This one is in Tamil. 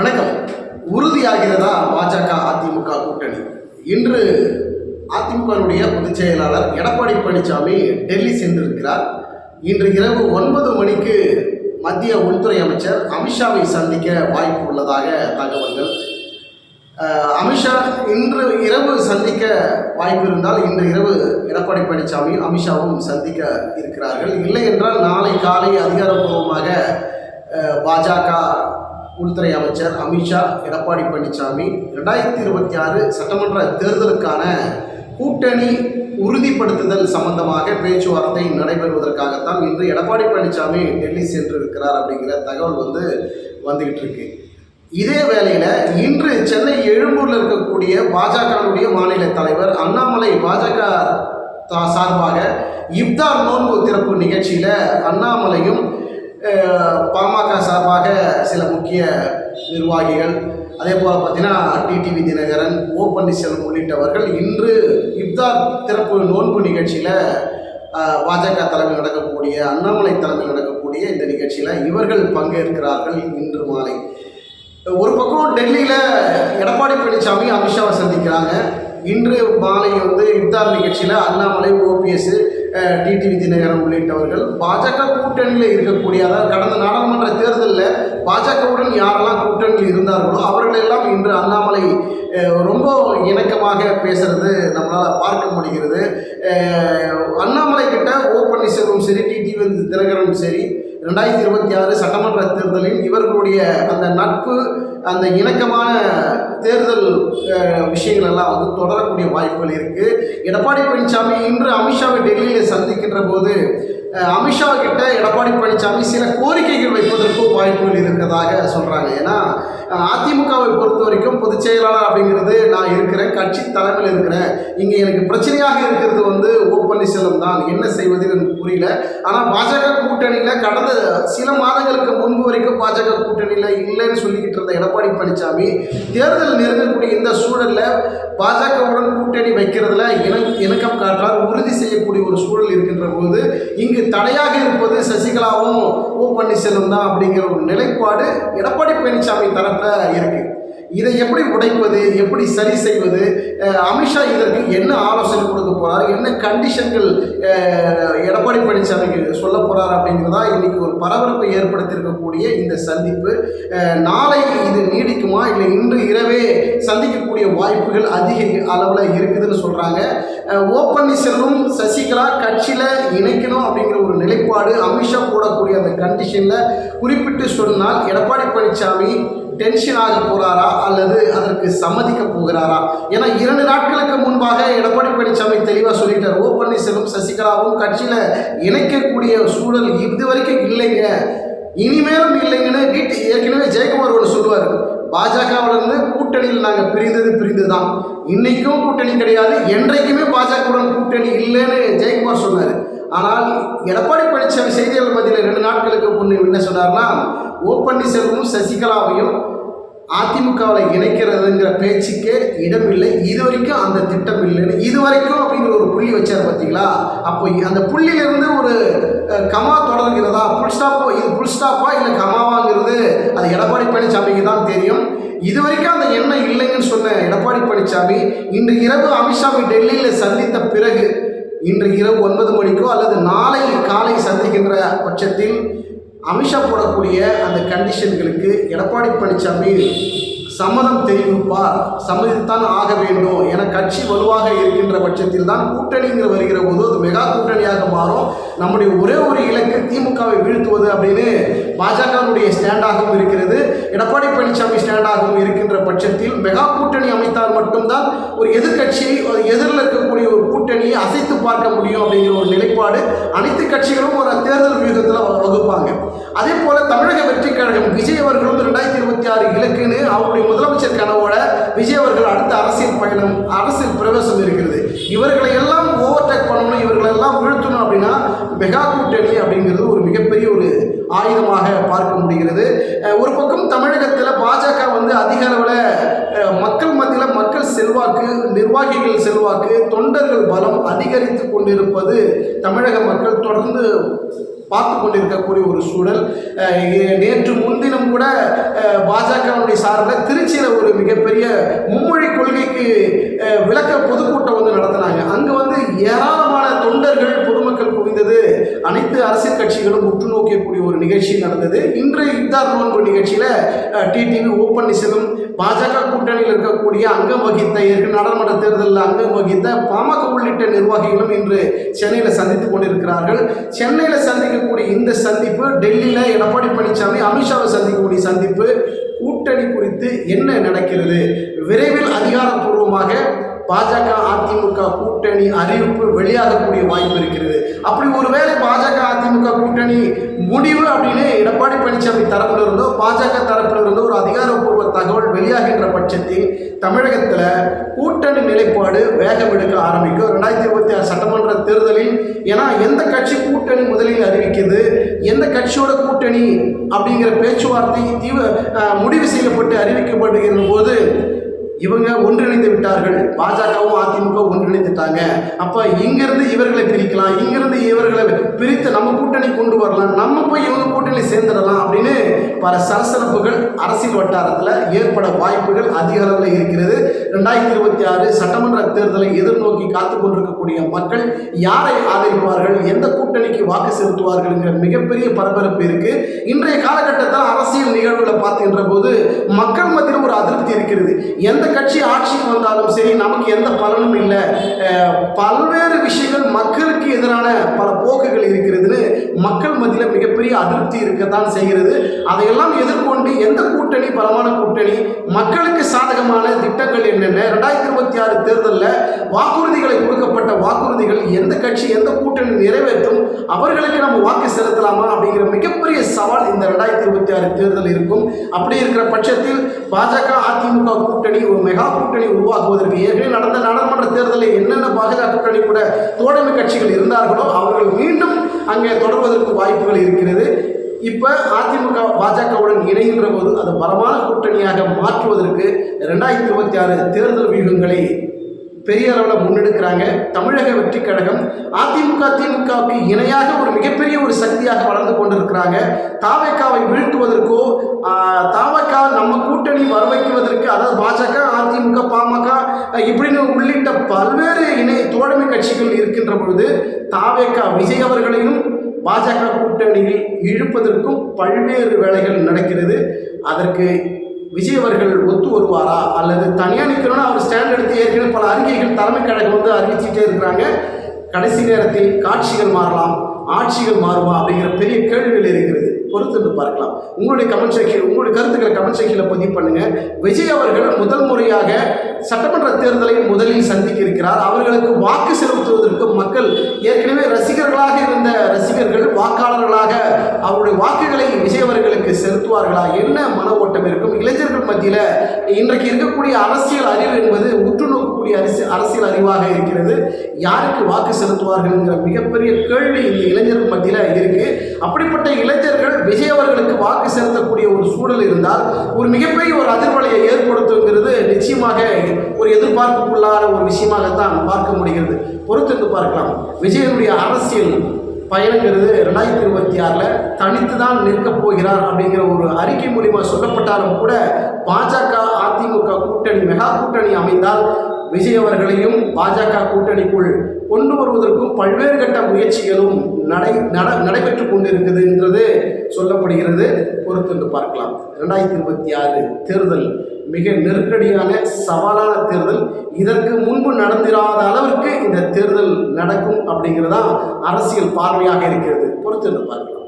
வணக்கம். உறுதியாகிறதா பாஜக அதிமுக கூட்டணி? இன்று அதிமுகவினுடைய பொதுச் செயலாளர் எடப்பாடி பழனிசாமி டெல்லி சென்றிருக்கிறார். இன்று இரவு ஒன்பது மணிக்கு மத்திய உள்துறை அமைச்சர் அமித்ஷாவை சந்திக்க வாய்ப்பு உள்ளதாக தகவல்கள். அமித்ஷா இன்று இரவு சந்திக்க வாய்ப்பு இருந்தால் இன்று இரவு எடப்பாடி பழனிசாமி அமித்ஷாவும் சந்திக்க இருக்கிறார்கள். இல்லை என்றால் நாளை காலை அதிகாரப்பூர்வமாக பாஜக உள்துறை அமைச்சர் அமித்ஷா எடப்பாடி பழனிசாமி ரெண்டாயிரத்தி இருபத்தி ஆறு சட்டமன்ற தேர்தலுக்கான கூட்டணி உறுதிப்படுத்துதல் சம்பந்தமாக பேச்சுவார்த்தை நடைபெறுவதற்காகத்தான் இன்று எடப்பாடி பழனிசாமி டெல்லி சென்றிருக்கிறார் அப்படிங்கிற தகவல் வந்து வந்துகிட்டு இருக்கு. இதே வேளையில் இன்று சென்னை எழும்பூரில் இருக்கக்கூடிய பாஜகவுடைய மாநில தலைவர் அண்ணாமலை பாஜக சார்பாக இப்தார் நோன்பு திறப்பு நிகழ்ச்சியில் அண்ணாமலையும் பாமக சார்பாக சில முக்கிய நிர்வாகிகள் அதே போல் பார்த்தீங்கன்னா டிடிவி தினகரன் ஓ பன்னீர்செல்வம் உள்ளிட்டவர்கள் இன்று இப்தார் திறப்பு நோன்பு நிகழ்ச்சியில் பாஜக தலைமையில் நடக்கக்கூடிய அண்ணாமலை தலைமையில் நடக்கக்கூடிய இந்த நிகழ்ச்சியில் இவர்கள் பங்கேற்கிறார்கள் இன்று மாலை. ஒரு பக்கம் டெல்லியில் எடப்பாடி பழனிசாமி அமித்ஷாவை சந்திக்கிறாங்க. இன்று மாலை வந்து இப்தார் நிகழ்ச்சியில் அண்ணாமலை ஓபிஎஸ் டிடிவி தினகரன் உள்ளிட்டவர்கள் பாஜக கூட்டணியில் இருக்கக்கூடிய அதாவது கடந்த நாடாளுமன்ற தேர்தலில் பாஜகவுடன் யாரெல்லாம் கூட்டணியில் இருந்தார்களோ அவர்களெல்லாம் இன்று அண்ணாமலை ரொம்ப இணக்கமாக பேசுறது நம்மளால் பார்க்க முடிகிறது. அண்ணாமலை கிட்ட ஓ பன்னீர்செல்வம் சரி டிடிவி தினகரனும் சரி ரெண்டாயிரத்தி இருபத்தி ஆறு சட்டமன்ற தேர்தலில் இவர்களுடைய அந்த நட்பு அந்த இணக்கமான தேர்தல் விஷயங்கள் எல்லாம் வந்து தொடரக்கூடிய வாய்ப்புகள் இருக்கு. எடப்பாடி பழனிசாமி இன்று அமித்ஷாவை டெல்லியில் சந்திக்கின்ற போது அமித்ஷா கிட்ட எடப்பாடி பழனிசாமி சில கோரிக்கைகள் வைப்பதற்கும் வாய்ப்புகள் இருக்கிறதாக சொல்கிறாங்க ஏன்னா அதிமுகவை பொறுத்த வரைக்கும் பொதுச் செயலாளர் அப்படிங்கிறது நான் இருக்கிறேன் கட்சி தலைமையில் இருக்கிறேன். இங்கே எனக்கு பிரச்சனையாக இருக்கிறது வந்து ஓ பன்னீர்செல்வம் தான். என்ன செய்வது எனக்கு புரியல. ஆனால் பாஜக கூட்டணியில் கடந்த சில மாதங்களுக்கு முன்பு வரைக்கும் பாஜக கூட்டணியில் இல்லைன்னு சொல்லிக்கிட்டு இருந்த எடப்பாடி பழனிசாமி தேர்தல் நெருங்கக்கூடிய இந்த சூழலில் பாஜகவுடன் கூட்டணி வைக்கிறதுல எனக்கு இணக்கம் காட்டார் உறுதி செய்யக்கூடிய ஒரு சூழல் இருக்கின்ற போது இங்கு தடையாக இருப்பது சசிகலாவும் ஓ பன்னீர்செல்வம் தான் அப்படிங்கிற ஒரு நிலைப்பாடு எடப்பாடி பழனிசாமி தரப்பில் இருக்குது இதை எப்படி உடைப்பது எப்படி சரி செய்வது அமித்ஷா இதற்கு என்ன ஆலோசனை கொடுக்க போகிறார் என்ன கண்டிஷன்கள் எடப்பாடி பழனிசாமிக்கு சொல்ல போகிறார் அப்படிங்கிறதா இன்றைக்கி ஒரு பரபரப்பை ஏற்படுத்தியிருக்கக்கூடிய இந்த சந்திப்பு. நாளை இது நீடிக்குமா? இல்லை இன்று இரவே சந்திக்கக்கூடிய வாய்ப்புகள் அதிக அளவில் இருக்குதுன்னு சொல்கிறாங்க ஓ பன்னீர்செல்வம் சசிகலா கட்சியில் இணைக்கணும் அப்படிங்கிற ஒரு நிலைப்பாடு அமித்ஷா போடக்கூடிய அந்த கண்டிஷனில் குறிப்பிட்டு சொன்னால் எடப்பாடி பழனிசாமி டென்ஷன் ஆக போகிறாரா அல்லது அதற்கு சம்மதிக்க போகிறாரா? ஏன்னா இரண்டு நாட்களுக்கு முன்பாக எடப்பாடி பழனிசாமி தெளிவாக சொல்லிட்டார். ஓ பன்னீர்செல்வம் சசிகலாவும் கட்சியில் இணைக்கக்கூடிய சூழல் இது வரைக்கும் இல்லைங்க. இனிமேலும் இல்லைங்கன்னு வீட்டு ஏற்கனவே ஜெயக்குமார் ஒன்று சொல்லுவார். பாஜகவிலிருந்து கூட்டணியில் நாங்கள் பிரிந்தது பிரிந்து தான் இன்றைக்கும் கூட்டணி கிடையாது. என்றைக்குமே பாஜகவுடன் கூட்டணி இல்லைன்னு ஜெயக்குமார் சொன்னார். ஆனால் எடப்பாடி பழனிசாமி செய்தியாளர் மத்தியில் ரெண்டு நாட்களுக்கு முன்னே என்ன சொன்னார்னா ஓ பன்னீர்செல்வமும் சசிகலாவையும் அதிமுகவில் இணைக்கிறதுங்கிற பேச்சுக்கே இடமில்லை. இது வரைக்கும் அந்த திட்டம் இல்லைன்னு இது வரைக்கும் அப்படிங்கிற ஒரு புள்ளி வச்சார் பார்த்தீங்களா அப்போ அந்த புள்ளியிலிருந்து ஒரு கமா தொடர்கிறதா? புல் ஸ்டாப்போ இது புல் ஸ்டாப்பா இல்லை கமாவாங்கிறது? அது எடப்பாடி பழனிசாமிக்கு தான் தெரியும். இது வரைக்கும் அந்த எண்ணம் இல்லைங்கன்னு சொன்ன எடப்பாடி பழனிசாமி இன்று இரவு அமித்ஷாவை டெல்லியில் சந்தித்த பிறகு இன்று இரவு ஒன்பது மணிக்கோ அல்லது நாளை காலை சந்திக்கின்ற பட்சத்தில் அமிஷா போடக்கூடிய அந்த கண்டிஷன்களுக்கு எடப்பாடி பழனிசாமி சம்மதம் தெரிவிப்பார். சம்மதித்தான் ஆக வேண்டும் என கட்சி வலுவாக இருக்கின்ற பட்சத்தில் தான் கூட்டணிங்கிற வருகிற போது அது மெகா கூட்டணியாக மாறும். நம்முடைய ஒரே ஒரு இலக்கு திமுகவை வீழ்த்துவது அப்படின்னு பாஜகவுடைய ஸ்டாண்டாகவும் இருக்கிறது. எடப்பாடி பழனிசாமி ஸ்டாண்டாகவும் இருக்கின்ற பட்சத்தில் மெகா கூட்டணி அமைத்தால் மட்டும்தான் ஒரு எதிர்கட்சியை ஒரு எதிரில் இருக்கக்கூடிய ஒரு கூட்டணியை அசைத்து பார்க்க முடியும் அப்படிங்கிற ஒரு நிலைப்பாடு அனைத்து கட்சிகளும் ஒரு தேர்தல் வியூகத்தில் வகுப்பாங்க. அதே போல தமிழக வெற்றி கழகம் விஜய் அவர்களும் ரெண்டாயிரத்தி இருபத்தி ஆறு இலக்குன்னு அவருடைய முதலமைச்சர் கனவோட விஜய் அவர்கள் அடுத்த அரசியல் பயணம் அரசியல் பிரவேசம் இருக்கிறது. இவர்களை எல்லாம் ஓவர்டேக் பண்ணணும் இவர்களை எல்லாம் வீழ்த்தணும் அப்படின்னா மெகா கூட்டணி அப்படிங்கிறது ஒரு மிகப்பெரிய ஒரு ஆயுதமாக பார்க்க முடிகிறது. ஒரு பக்கம் தமிழகத்தில் பாஜக வந்து அதிக அளவில் மக்கள் மத்தியில் மக்கள் செல்வாக்கு நிர்வாகிகள் செல்வாக்கு தொண்டர்கள் பலம் அதிகரித்து கொண்டிருப்பது தமிழக மக்கள் தொடர்ந்து பார்த்து கொண்டிருக்கக்கூடிய ஒரு சூழல். நேற்று முன்தினம் கூட பாஜகவுடைய சார்பில் திருச்சியில் ஒரு மிகப்பெரிய மும்மொழி கொள்கைக்கு விளக்க பொதுக்கூட்டம் வந்து நடத்தினாங்க. அங்கே வந்து ஏராளமான தொண்டர்கள் பொதுமக்கள் குவிந்தது. அனைத்து அரசியல் கட்சிகளும் உற்று நோக்கக்கூடிய ஒரு நிகழ்ச்சி நடந்தது. இன்று இப்தார் நோன்பு நிகழ்ச்சியில் டிடிவி ஓ பன்னீர்செல்வம் பாஜக கூட்டணியில் இருக்கக்கூடிய அங்கம் வகித்த ஏற்கனவே நாடாளுமன்ற தேர்தலில் அங்கம் வகித்த பாமக உள்ளிட்ட நிர்வாகிகளும் இன்று சென்னையில் சந்தித்துக் கொண்டிருக்கிறார்கள். சென்னையில் சந்திக்கக்கூடிய இந்த சந்திப்பு டெல்லியில் எடப்பாடி பழனிசாமி அமித்ஷாவை சந்திக்கக்கூடிய சந்திப்பு கூட்டணி குறித்து என்ன நடக்கிறது? விரைவில் அதிகாரப்பூர்வமாக பாஜக அதிமுக கூட்டணி அறிவிப்பு வெளியாகக்கூடிய வாய்ப்பு இருக்கிறது. அப்படி ஒருவேளை பாஜக அதிமுக கூட்டணி முடிவு அப்படின்னு எடப்பாடி பழனிசாமி தரப்பில் இருந்தோ பாஜக தரப்பில் இருந்தோ ஒரு அதிகாரப்பூர்வ தகவல் வெளியாகின்ற பட்சத்தில் தமிழகத்தில் கூட்டணி நிலைப்பாடு வேகம் எடுக்க ஆரம்பிக்கும். ரெண்டாயிரத்தி இருபத்தி ஆறு சட்டமன்ற தேர்தலில் ஏன்னா எந்த கட்சி கூட்டணி முதலில் அறிவிக்குது எந்த கட்சியோட கூட்டணி அப்படிங்கிற பேச்சுவார்த்தை தீவிர முடிவு செய்யப்பட்டு அறிவிக்கப்படுகிற போது இவங்க ஒன்றிணைந்து விட்டார்கள். பாஜகவும் அதிமுக ஒன்றிணைந்துட்டாங்க. அப்போ இங்கிருந்து இவர்களை பிரிக்கலாம். இங்கிருந்து இவர்களை பிரித்து நம்ம கூட்டணி கொண்டு வரலாம். நம்ம போய் இவங்க கூட்டணி சேர்ந்துடலாம் அப்படின்னு பல சலசலப்புகள் அரசியல் வட்டாரத்தில் ஏற்பட வாய்ப்புகள் அதிக அளவில் இருக்கிறது. ரெண்டாயிரத்தி இருபத்தி ஆறு சட்டமன்ற தேர்தலை எதிர்நோக்கி காத்து கொண்டிருக்கக்கூடிய மக்கள் யாரை ஆதரிப்பார்கள்? எந்த கூட்டணிக்கு வாக்கு செலுத்துவார்கள்ங்கிற மிகப்பெரிய பரபரப்பு இருக்கு. இன்றைய காலகட்டத்தில் அரசியல் நிகழ்வுகளை பார்க்கின்ற போது மக்கள் மத்தியில் ஒரு அதிருப்தி இருக்கிறது. எந்த கட்சி ஆட்சிக்கு வந்தாலும் சரி நமக்கு எந்த பலனும் இல்லை. பல்வேறு விஷயங்கள் மக்களுக்கு எதிரான பல போக்குகள் இருக்கிறதுன்னு மக்கள் மத்தியில் மிகப்பெரிய அதிருப்தி இருக்கத்தான் செய்கிறது. அதையெல்லாம் எதிர்கொண்டு எந்த கூட்டணி பலமான கூட்டணி மக்களுக்கு சாதகமான திட்டங்கள் என்னென்ன? ரெண்டாயிரத்தி இருபத்தி ஆறு தேர்தலில் வாக்குறுதிகளை கொடுக்கப்பட்ட வாக்குறுதிகள் எந்த கட்சி எந்த கூட்டணி நிறைவேற்றும்? அவர்களுக்கு நம்ம வாக்கு செலுத்தலாமா அப்படிங்கிற மிகப்பெரிய சவால் இந்த ரெண்டாயிரத்தி இருபத்தி ஆறு தேர்தல் இருக்கும். அப்படி இருக்கிற பட்சத்தில் பாஜக அதிமுக கூட்டணி ஒரு மெகா கூட்டணி உருவாக்குவதற்கு ஏற்கனவே நடந்த நாடாளுமன்ற தேர்தலில் என்னென்ன பாஜக கூட்டணி கூட தோழமை கட்சிகள் இருந்தார்களோ அவர்கள் மீண்டும் அங்கே தொடர்வதற்கு வாய்ப்புகள் இருக்கிறது. இப்போ அதிமுக பாஜகவுடன் இணைகின்ற போது அது பரமான கூட்டணியாக மாற்றுவதற்கு ரெண்டாயிரத்தி இருபத்தி ஆறு தேர்தல் வியூகங்களை பெரிய அளவில் முன்னெடுக்கிறாங்க. தமிழக வெற்றி கழகம் அதிமுக திமுகவுக்கு இணையாக ஒரு மிகப்பெரிய ஒரு சக்தியாக வளர்ந்து கொண்டிருக்கிறாங்க. தாவக்காவை வீழ்த்துவதற்கோ தாவக்கா நம்ம கூட்டணி வர வைக்குவதற்கு அதாவது பாஜக அதிமுக பாமக இப்படின்னு உள்ளிட்ட பல்வேறு இணை தோழமை கட்சிகள் இருக்கின்ற பொழுது தாவேக்கா விஜய் அவர்களையும் பாஜக கூட்டணியில் இழுப்பதற்கும் பல்வேறு வேலைகள் நடக்கிறது. அதற்கு விஜய் அவர்கள் ஒத்து வருவாரா? அல்லது தனியாக நிற்கணும்னு அவர் ஸ்டாண்ட் எடுத்து ஏற்கனவே பல அறிக்கைகள் தலைமை கழகம் வந்து அறிவிச்சுட்டே இருக்கிறாங்க. கடைசி நேரத்தில் காட்சிகள் மாறலாம் ஆட்சிகள் மாறுமா அப்படிங்கிற பெரிய கேள்விகள் இருக்கிறது. பொறுத்திருந்து பார்க்கலாம். உங்களுடைய கமெண்ட் செக்ஷன் உங்களுடைய கருத்துக்களை கமெண்ட் செக்ஷனில் பதிவு பண்ணுங்க. விஜய் அவர்கள் முதல் முறையாக சட்டமன்ற தேர்தலை முதலில் சந்திக்க இருக்கிறார். அவர்களுக்கு வாக்கு செலுத்துவதற்கு மக்கள் ஏற்கனவே ரசிகர்களாக இருந்த ரசிகர்கள் வாக்காளர்களாக அவருடைய வாக்குகளை விஜய் அவர்களுக்கு செலுத்துவார்களா? என்ன மன ஓட்டம் இருக்கும்? இளைஞர்கள் மத்தியில் இன்றைக்கு இருக்கக்கூடிய அரசியல் அறிவு என்பது உற்று நோக்கக்கூடிய அரசியல் அரசியல் அறிவாக இருக்கிறது. யாருக்கு வாக்கு செலுத்துவார்கள்ங்கிற மிகப்பெரிய கேள்வி இந்த இளைஞர்கள் மத்தியில் இருக்கு. அப்படிப்பட்ட இளைஞர்கள் விஜய் அவர்களுக்கு வாக்கு செலுத்தக்கூடிய ஒரு சூழல் இருந்தால் ஒரு மிகப்பெரிய ஒரு அதிர்வலையை ஏற்படுத்துங்கிறது நிச்சயமாக ஒரு எதிர்பார்ப்புக்குள்ளான ஒரு விஷயமாகத்தான் பார்க்க முடிகிறது. பொறுத்திருந்து பார்க்கலாம். விஜயனுடைய அரசியல் பயணங்கிறது ரெண்டாயிரத்தி இருபத்தி ஆறில் தனித்து தான் நிற்கப் போகிறார் அப்படிங்கிற ஒரு அறிக்கை மூலிமா சொல்லப்பட்டாலும் கூட பாஜக அதிமுக கூட்டணி மெகா கூட்டணி அமைந்தால் விஜய் அவர்களையும் பாஜக கூட்டணிக்குள் கொண்டு வருவதற்கும் பல்வேறு கட்ட முயற்சிகளும் நடை நட நடைபெற்று கொண்டிருக்குதுன்றது சொல்லப்படுகிறது. பொறுத்திருந்து பார்க்கலாம். ரெண்டாயிரத்தி இருபத்தி ஆறு தேர்தல் மிக நெருக்கடியான சவாலான தேர்தல். இதற்கு முன்பு நடந்திராத அளவிற்கு இந்த நடக்கும் அப்படிங்கிறதா அரசியல் பார்வையாக இருக்கிறது. பொறுத்திருந்து பார்க்கலாம்.